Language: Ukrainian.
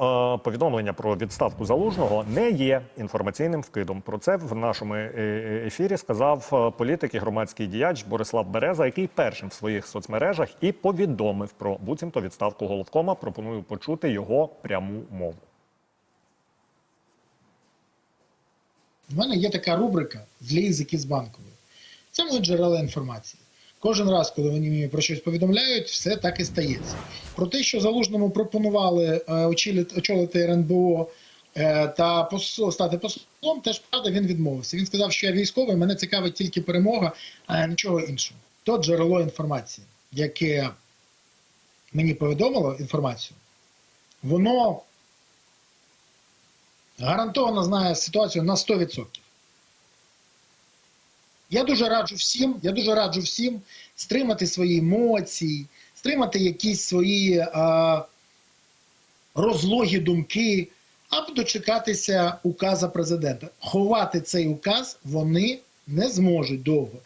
е, повідомлення про відставку залужного не є інформаційним вкидом. Про це в нашому е, е, ефірі сказав політик і громадський діяч Борислав Береза, який першим в своїх соцмережах і повідомив про буцімто відставку головкома. Пропоную почути його пряму мову. У мене є така рубрика Злі язики з банкової. Це мої джерела інформації. Кожен раз, коли вони мені про щось повідомляють, все так і стається. Про те, що залужному пропонували е, очолити, РНБО е, та стати послом, теж правда він відмовився. Він сказав, що я військовий, мене цікавить тільки перемога, а нічого іншого. То джерело інформації, яке мені повідомило інформацію, воно гарантовано знає ситуацію на 100%. Я дуже раджу всім, я дуже раджу всім стримати свої емоції, стримати якісь свої е, розлогі думки, або дочекатися указа президента. Ховати цей указ вони не зможуть довго.